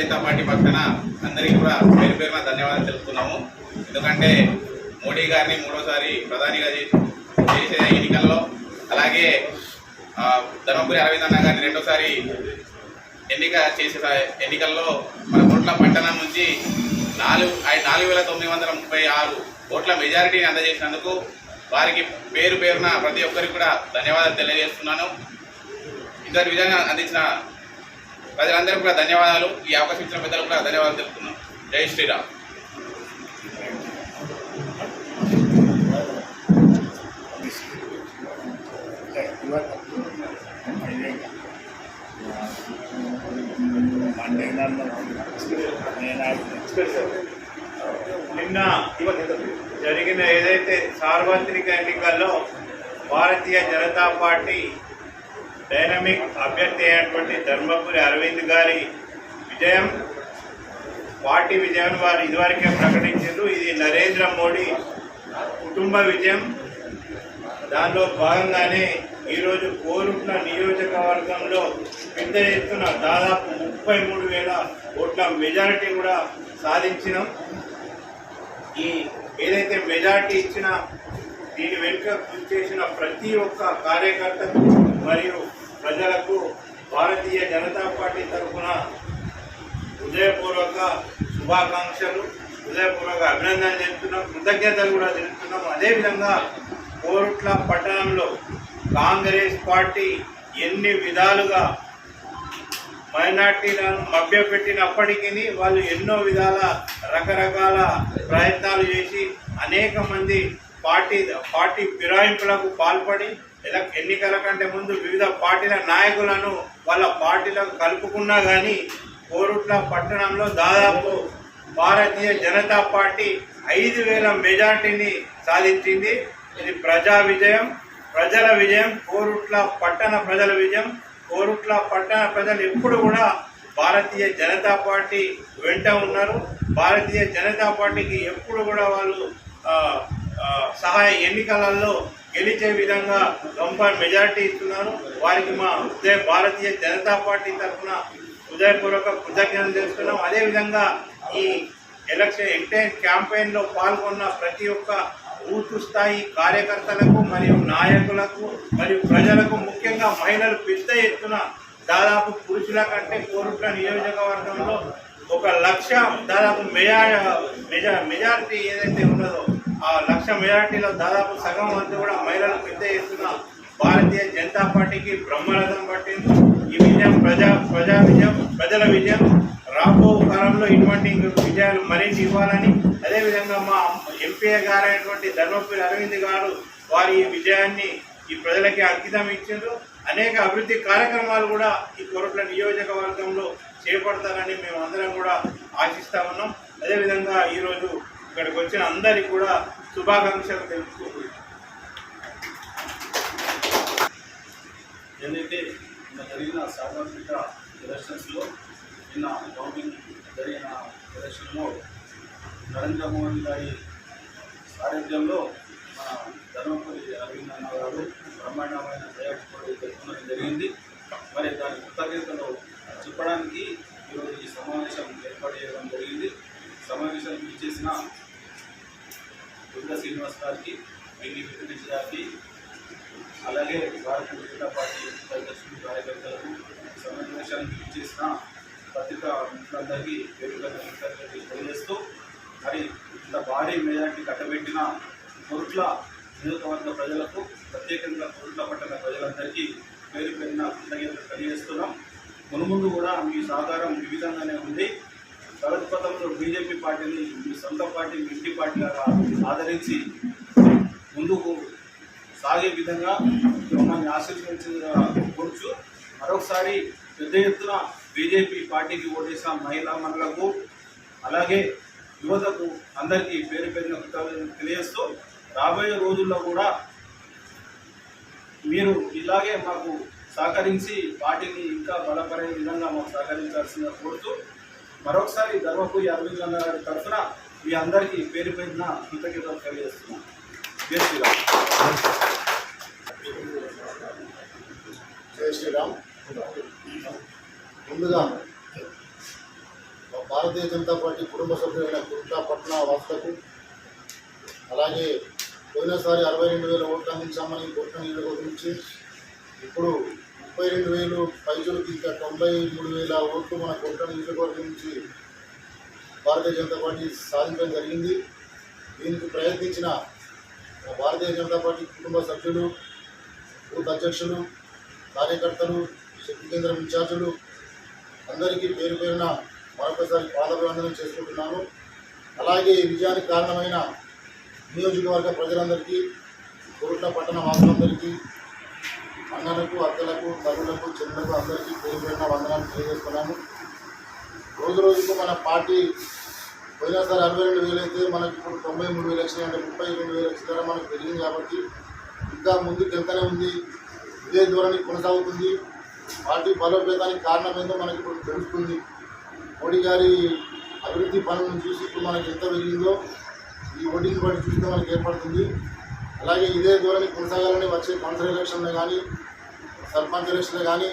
Janata party పక్షాన అందరికీ కూడా పేరు పేరున ధన్యవాదాలు తెలుపుతున్నాము. ఎందుకంటే మోడీ గారిని మూడోసారి ప్రధానిగా చేసే ఎన్నికల్లో అలాగే ధర్మపురి అరవింద్ అన్న గారిని రెండోసారి ఎన్నిక చేసే ఎన్నికల్లో మన కోట్ల పట్టణం నుంచి నాలుగు నాలుగు వేల తొమ్మిది వందల ముప్పై ఆరు ఓట్ల మెజారిటీని అందజేసినందుకు వారికి పేరు పేరున ప్రతి ఒక్కరికి కూడా ధన్యవాదాలు తెలియజేస్తున్నాను. ఇద్దరు విధంగా అందించిన ప్రజలందరూ కూడా ధన్యవాదాలు. ఈ అవకాశం ఇచ్చిన పెద్దలకు కూడా ధన్యవాదాలు తెలుపుతున్నాం. జై శ్రీరామ్. నిన్న జరిగిన ఏదైతే సార్వత్రిక ఎన్నికల్లో భారతీయ జనతా పార్టీ డైనమిక్ అభ్యర్థి అయినటువంటి ధర్మపురి అరవింద్ గారి విజయం పార్టీ విజయం వారు ఇదివరకే ప్రకటించారు ఇది నరేంద్ర మోడీ కుటుంబ విజయం. దానిలో భాగంగానే ఈరోజు కోరుట్ల నియోజకవర్గంలో పెద్ద ఎత్తున దాదాపు ముప్పై మూడు వేల ఓట్ల మెజారిటీ కూడా సాధించినాం. ఈ ఏదైతే మెజారిటీ ఇచ్చిన దీని వెనుక కృషి చేసిన ప్రతి ఒక్క కార్యకర్తకు మరియు ప్రజలకు భారతీయ జనతా పార్టీ తరఫున హృదయపూర్వక శుభాకాంక్షలు హృదయపూర్వక అభినందనలు చెప్తున్నాం కృతజ్ఞతలు కూడా తెలుపుతున్నాం. అదేవిధంగా కోరుట్ల పట్టణంలో కాంగ్రెస్ పార్టీ ఎన్ని విధాలుగా మైనార్టీలను మభ్యపెట్టినప్పటికీ వాళ్ళు ఎన్నో విధాల రకరకాల ప్రయత్నాలు చేసి అనేక మంది పార్టీ పార్టీ ఫిరాయింపులకు పాల్పడి ఎన్నికల కంటే ముందు వివిధ పార్టీల నాయకులను వాళ్ళ పార్టీలకు కలుపుకున్నా కానీ కోరుట్ల పట్టణంలో దాదాపు భారతీయ జనతా పార్టీ ఐదు వేల మెజార్టీని సాధించింది. ఇది ప్రజా విజయం ప్రజల విజయం కోరుట్ల పట్టణ ప్రజల విజయం. కోరుట్ల పట్టణ ప్రజలు ఎప్పుడు కూడా భారతీయ జనతా పార్టీ వెంట ఉన్నారు. భారతీయ జనతా పార్టీకి ఎప్పుడు కూడా వాళ్ళు సహాయ ఎన్నికలలో గెలిచే విధంగా గొప్ప మెజారిటీ ఇస్తున్నారు వారికి మా ఉదయ భారతీయ జనతా పార్టీ తరఫున హృదయపూర్వక కృతజ్ఞతలు తెలుస్తున్నాం అదేవిధంగా ఈ ఎలక్షన్ ఎంటైన్ క్యాంపెయిన్లో పాల్గొన్న ప్రతి ఒక్క బూత్ స్థాయి కార్యకర్తలకు మరియు నాయకులకు మరియు ప్రజలకు ముఖ్యంగా మహిళలు పెద్ద ఎత్తున దాదాపు పురుషుల కంటే కోరుట్ల నియోజకవర్గంలో ఒక లక్ష దాదాపు మెజా మెజా మెజారిటీ ఏదైతే ఉన్నదో ఆ లక్ష మెజార్టీలో దాదాపు సగం వంతు కూడా మహిళలు పెద్ద ఎత్తున భారతీయ జనతా పార్టీకి బ్రహ్మరథం పట్టింది ఈ విజయం ప్రజా ప్రజా విజయం ప్రజల విజయం. రాబో కాలంలో ఇటువంటి విజయాలు మరిన్ని ఇవ్వాలని అదేవిధంగా మా ఎంపీ గారైనటువంటి ధర్మపురి అరవింద్ గారు వారి ఈ విజయాన్ని ఈ ప్రజలకి అంకితం ఇచ్చారు అనేక అభివృద్ధి కార్యక్రమాలు కూడా ఈ కోరట్ల నియోజకవర్గంలో చేపడతారని మేము అందరం కూడా ఆశిస్తా ఉన్నాం. అదేవిధంగా ఈరోజు ఇక్కడికి వచ్చిన అందరికీ కూడా శుభాకాంక్షలు తెలుపుకుంటున్నాం ఏదైతే నిన్న జరిగిన సార్వత్రిక ఎలక్షన్స్లో నిన్న గవర్నమెంట్ జరిగిన ఎలక్షన్లో నరేంద్ర మోడీ గారి సారథ్యంలో మన ధర్మపురి అరవింద్ అన్న గారు బ్రహ్మాండమైన జయపోటీ తెలుసుకోవడం జరిగింది. మరి దాని కృతజ్ఞతలు చెప్పడానికి ఈరోజు ఈ సమావేశం ఏర్పాటు చేయడం జరిగింది. సమావేశం ఇచ్చేసిన దుర్గా శ్రీనివాస్ గారికి పిల్లి వెంకటేష్ గారికి అలాగే భారతీయ జనతా పార్టీ కార్యదర్శులు కార్యకర్తలకు సమావేశానికి ఇచ్చేసిన పత్రికా మిత్రులందరికీ పేరుగా తెలియజేస్తూ మరి ఇంత భారీ మెజార్టీ కట్టబెట్టిన కొరుట్ల నియోజకవర్గ ప్రజలకు ప్రత్యేకంగా కొరుట్ల పట్టణ ప్రజలందరికీ పేరు పెరిగిన కృతజ్ఞతలు తెలియజేస్తున్నాం. మునుముందు కూడా మీ సహకారం ఈ విధంగానే ఉంది. ప్రగతి పథంలో బీజేపీ పార్టీని మీ సొంత పార్టీ మీ ఇంటి పార్టీగా ఆదరించి ముందుకు సాగే విధంగా మమ్మల్ని ఆశీర్వదించిన కోరుచు మరొకసారి పెద్ద ఎత్తున బీజేపీ పార్టీకి ఓటేసిన మహిళా మనులకు అలాగే యువతకు అందరికీ పేరు పేరున కృతజ్ఞతలు తెలియజేస్తూ రాబోయే రోజుల్లో కూడా మీరు ఇలాగే మాకు సహకరించి పార్టీని ఇంకా బలపడే విధంగా మాకు సహకరించాల్సిందిగా కోరుతూ మరొకసారి ధర్మపూరి అరవింద్ అన్న గారి తరఫున మీ అందరికీ పేరు పేరున కృతజ్ఞతలు తెలియజేస్తున్నాం. జై శ్రీరామ్. జై శ్రీరామ్. ముందుగా భారతీయ జనతా పార్టీ కుటుంబ సభ్యులైన కుట్ల పట్న వాసులకు అలాగే పోయినసారి అరవై రెండు వేల ఓట్లు అందించామని కొట్ట నియోజకవర్గం నుంచి ఇప్పుడు ముప్పై రెండు వేలు పైచులకి ఇంకా తొంభై మూడు వేల ఓట్లు మన కొట్ట నియోజకవర్గం నుంచి భారతీయ జనతా పార్టీ సాధించడం జరిగింది. దీనికి ప్రయత్నించిన భారతీయ జనతా పార్టీ కుటుంబ సభ్యులు బూత్ అధ్యక్షులు కార్యకర్తలు శక్తి కేంద్రం ఇన్ఛార్జీలు అందరికీ పేరు పేరున మరొకసారి పాదాభివందనం చేసుకుంటున్నాను. అలాగే ఈ విజయానికి కారణమైన నియోజకవర్గ ప్రజలందరికీ కోట్ల పట్టణ వాసులందరికీ అన్నలకు అక్కలకు తల్లులకు చెల్లెలకు అందరికీ పేరు పెట్టిన వందనాలు తెలియజేస్తున్నాను రోజు రోజుకు మన పార్టీ పోయినసారి అరవై రెండు వేలు అయితే మనకి ఇప్పుడు తొంభై మూడు వేలు వచ్చినాయి అంటే ముప్పై రెండు వేలు వచ్చిన మనకు పెరిగింది కాబట్టి ఇంకా ముందుకు ఎంతనే ఉంది. ఇదే ధోరణి కొనసాగుతుంది. పార్టీ బలోపేతానికి కారణం ఏందో మనకి ఇప్పుడు తెలుస్తుంది. మోడీ గారి అభివృద్ధి పనులను చూసి ఇప్పుడు మనకి ఎంత పెరిగిందో ఈ ఓటింగ్ బట్టి చూస్తే మనకి ఏర్పడుతుంది. అలాగే ఇదే ధోరణి కొనసాగాలని వచ్చే కౌన్సిల్ ఎలక్షన్లో కానీ సర్పంచ్ ఎలక్షన్లో కానీ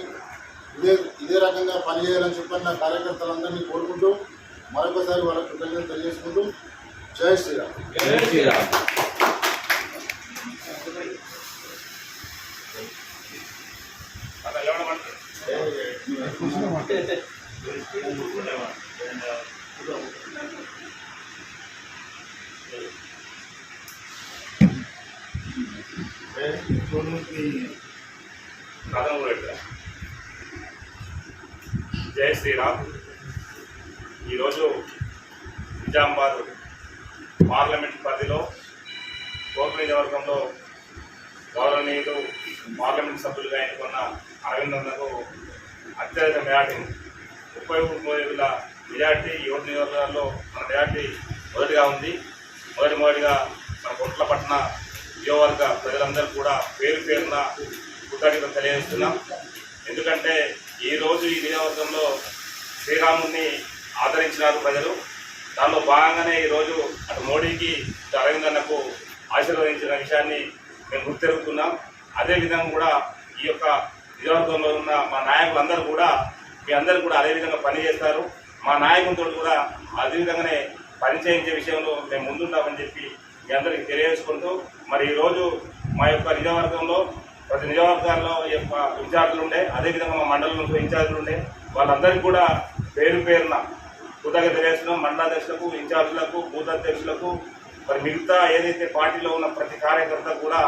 ఇదే ఇదే రకంగా పనిచేయాలని చెప్పని నా కార్యకర్తలందరినీ కోరుకుంటూ మరొకసారి వాళ్ళ కృతజ్ఞతలు తెలియజేసుకుంటూ జై శ్రీరామ్. అలా లేవడమంటే కథం కూడా జై శ్రీరామ్. ఈరోజు నిజామాబాద్ పార్లమెంట్ పరిధిలో కోర్టు నియోజకవర్గంలో గౌరవనీయులు పార్లమెంట్ సభ్యులుగా ఎన్నుకున్న అరవిందన్నకు అత్యధిక మెజార్టీ. ముప్పై మూడు వేల మెజార్టీ యువత నియోజకవర్గాల్లో మన మెజార్టీ మొదటిగా ఉంది. మొదటి మొదటిగా మన గుంట్ల పట్టణ యువవర్గ ప్రజలందరూ కూడా పేరు పేరున కృతజ్ఞతలు తెలియజేస్తున్నాం ఎందుకంటే ఈరోజు ఈ నియోజకవర్గంలో శ్రీరాముని ఆదరించినారు ప్రజలు. దానిలో భాగంగానే ఈరోజు అటు మోడీకి ఇటు అరవింద్ అన్నకు ఆశీర్వదించిన విషయాన్ని మేము గుర్తెరుగుతున్నాం అదేవిధంగా కూడా ఈ యొక్క నియోజకవర్గంలో ఉన్న మా నాయకులందరూ కూడా మీ అందరూ కూడా అదే విధంగా పనిచేస్తారు మా నాయకులతో కూడా అదే విధంగానే పని చేయించే విషయంలో మేము ముందుంటామని చెప్పి మీ అందరికీ తెలియజేసుకుంటూ మరి ఈరోజు మా యొక్క నిజవర్గంలో ప్రతి నిజవర్గాల్లో యొక్క ఇన్ఛార్జీలు ఉండే అదేవిధంగా మా మండలంలో ఇన్ఛార్జీలు ఉండే. వాళ్ళందరికీ కూడా పేరు పేరున కృతజ్ఞత తెలియజేస్తున్నాం. మండలాధ్యక్షులకు ఇన్ఛార్జీలకు బూత్ అధ్యక్షులకు మరి మిగతా ఏదైతే పార్టీలో ఉన్న ప్రతి కార్యకర్త కూడా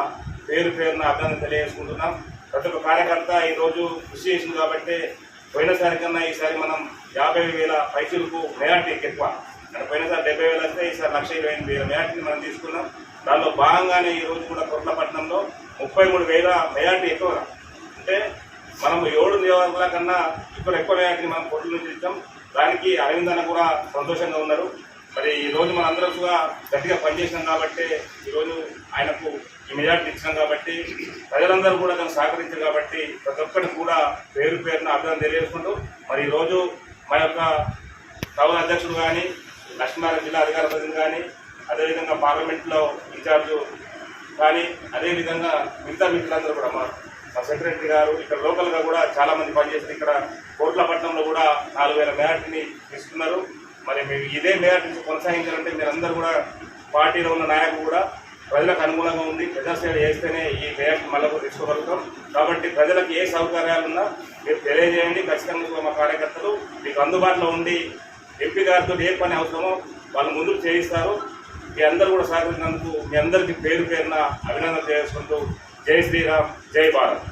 పేరు పేరున అభినందన తెలియజేసుకుంటున్నాం. ప్రతి ఒక్క కార్యకర్త ఈరోజు కృషి చేసింది కాబట్టి పోయినసారి కన్నా ఈసారి మనం యాభై వేల పైసలకు మెజార్టీ ఎక్కువ అంటే పోయినసారి డెబ్బై వేలు వస్తే ఈసారి లక్ష ఇరవై ఎనిమిది వేల. మెజార్టీని మనం తీసుకున్నాం. దానిలో భాగంగానే ఈ రోజు కూడా కొట్లపట్నంలో ముప్పై మూడు వేల మెజార్టీ ఎక్కువ. అంటే మనం ఏడు నియోజకవర్గాల కన్నా ఇప్పుడు ఎక్కువ మెజార్టీని మనం కోట్ల నుంచి ఇచ్చాం. దానికి అరవింద్ అన్న కూడా సంతోషంగా ఉన్నారు. మరి ఈ రోజు మనందరం కూడా గట్టిగా పనిచేసినాం కాబట్టి ఈరోజు ఆయనకు ఈ మెజార్టీ ఇచ్చినాం కాబట్టి ప్రజలందరూ కూడా తను సహకరించారు కాబట్టి ప్రతి ఒక్కరికి కూడా పేరు పేరున అర్థం తెలియజేసుకుంటూ మరి ఈరోజు మా యొక్క సభ అధ్యక్షుడు కానీ లక్ష్మీనారాయణ జిల్లా అధికార ప్రతినిధి కానీ అదేవిధంగా పార్లమెంట్లో ఇన్ఛార్జు కానీ అదేవిధంగా మిగతా మిత్రులందరూ కూడా మా మా సెక్రటరీ గారు ఇక్కడ లోకల్గా కూడా చాలామంది పనిచేస్తారు ఇక్కడ కోట్లపట్నంలో కూడా నాలుగు వేల మేరటిని తీసుకున్నారు. మరి మేము ఇదే మెజార్టీని కొనసాగించాలంటే మీరందరూ కూడా పార్టీలో ఉన్న నాయకులు కూడా ప్రజలకు అనుగుణంగా ఉంది ప్రజాసేవ చేస్తేనే ఈ మేరకు మళ్ళీ తీసుకోగలుగుతాం. కాబట్టి ప్రజలకు ఏ సౌకర్యాలున్నా మీరు తెలియజేయండి. ఖచ్చితంగా మా కార్యకర్తలు మీకు అందుబాటులో ఉండి ఎంపీ గారితో ఏ పని అవసరమో వాళ్ళు ముందుకు చేయిస్తారు. మీ అందరూ కూడా సహకరించినందుకు మీ అందరికీ పేరు పేరున అభినందన చేసుకుంటూ జై శ్రీరామ్ జై భారత్.